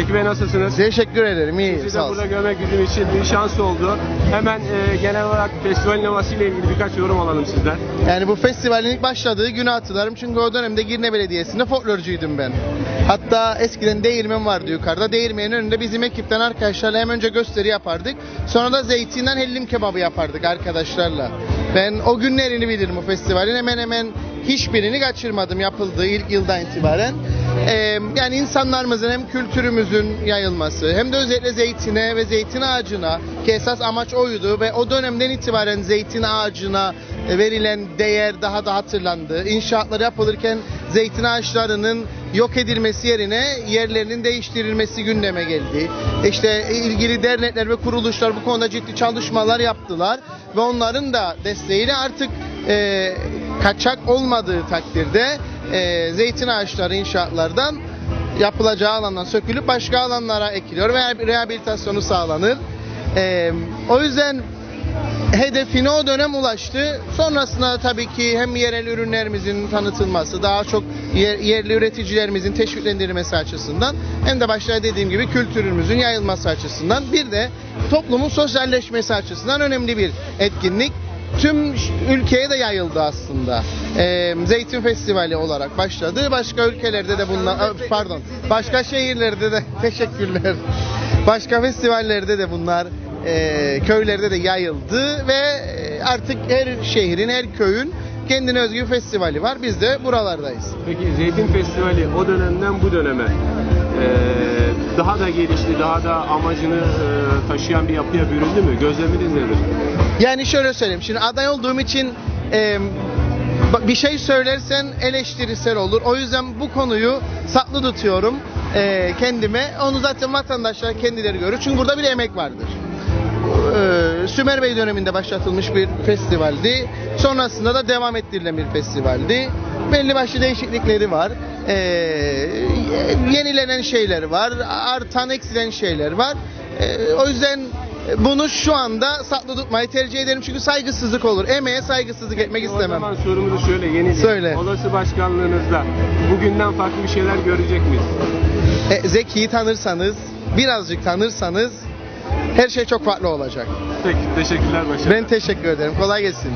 Zeki Bey nasılsınız? Teşekkür ederim. iyi Sizi de burada görmek bizim için bir şans oldu. Hemen e, genel olarak festivalin havasıyla ilgili birkaç yorum alalım sizden. Yani bu festivalin ilk başladığı günü hatırlarım. Çünkü o dönemde Girne Belediyesi'nde folklorcuydum ben. Hatta eskiden değirmen vardı yukarıda. Değirmenin önünde bizim ekipten arkadaşlarla hem önce gösteri yapardık. Sonra da zeytinden hellim kebabı yapardık arkadaşlarla. Ben o günlerini bilirim o festivalin. Hemen hemen hiçbirini kaçırmadım yapıldığı ilk yıldan itibaren. Ee, yani insanlarımızın hem kültürümüzün yayılması hem de özellikle zeytine ve zeytin ağacına ki esas amaç oydu ve o dönemden itibaren zeytin ağacına verilen değer daha da hatırlandı. İnşaatları yapılırken zeytin ağaçlarının yok edilmesi yerine yerlerinin değiştirilmesi gündeme geldi. İşte ilgili dernekler ve kuruluşlar bu konuda ciddi çalışmalar yaptılar ve onların da desteğiyle artık e, kaçak olmadığı takdirde e, zeytin ağaçları inşaatlardan yapılacağı alandan sökülüp başka alanlara ekiliyor ve rehabilitasyonu sağlanır. E, o yüzden hedefine o dönem ulaştı. Sonrasında tabii ki hem yerel ürünlerimizin tanıtılması, daha çok yer- yerli üreticilerimizin teşviklendirilmesi açısından hem de başta dediğim gibi kültürümüzün yayılması açısından bir de toplumun sosyalleşmesi açısından önemli bir etkinlik. Tüm ülkeye de yayıldı aslında. Ee, Zeytin Festivali olarak başladı. Başka ülkelerde de bunlar, pardon, başka şehirlerde de teşekkürler. Başka festivallerde de bunlar e, köylerde de yayıldı ve e, artık her şehrin, her köyün kendine özgü festivali var. Biz de buralardayız. Peki Zeytin Festivali o dönemden bu döneme daha da gelişti, daha da amacını e, taşıyan bir yapıya büründü mü? Gözleminiz nedir? Yani şöyle söyleyeyim. Şimdi aday olduğum için e, bir şey söylersen eleştirisel olur. O yüzden bu konuyu saklı tutuyorum e, kendime. Onu zaten vatandaşlar kendileri görür. Çünkü burada bir emek vardır. Ee, Sümer Bey döneminde başlatılmış bir festivaldi. Sonrasında da devam ettirilen bir festivaldi. Belli başlı değişiklikleri var. Ee, yenilenen şeyler var. Artan eksilen şeyler var. Ee, o yüzden bunu şu anda saklı tutmayı tercih ederim. Çünkü saygısızlık olur. Emeğe saygısızlık etmek O istemem. zaman sorumuzu şöyle yeni Söyle. Olası başkanlığınızda bugünden farklı bir şeyler görecek miyiz? E, Zeki'yi tanırsanız, birazcık tanırsanız her şey çok farklı olacak. Peki teşekkürler başarılar. Ben teşekkür ederim. Kolay gelsin.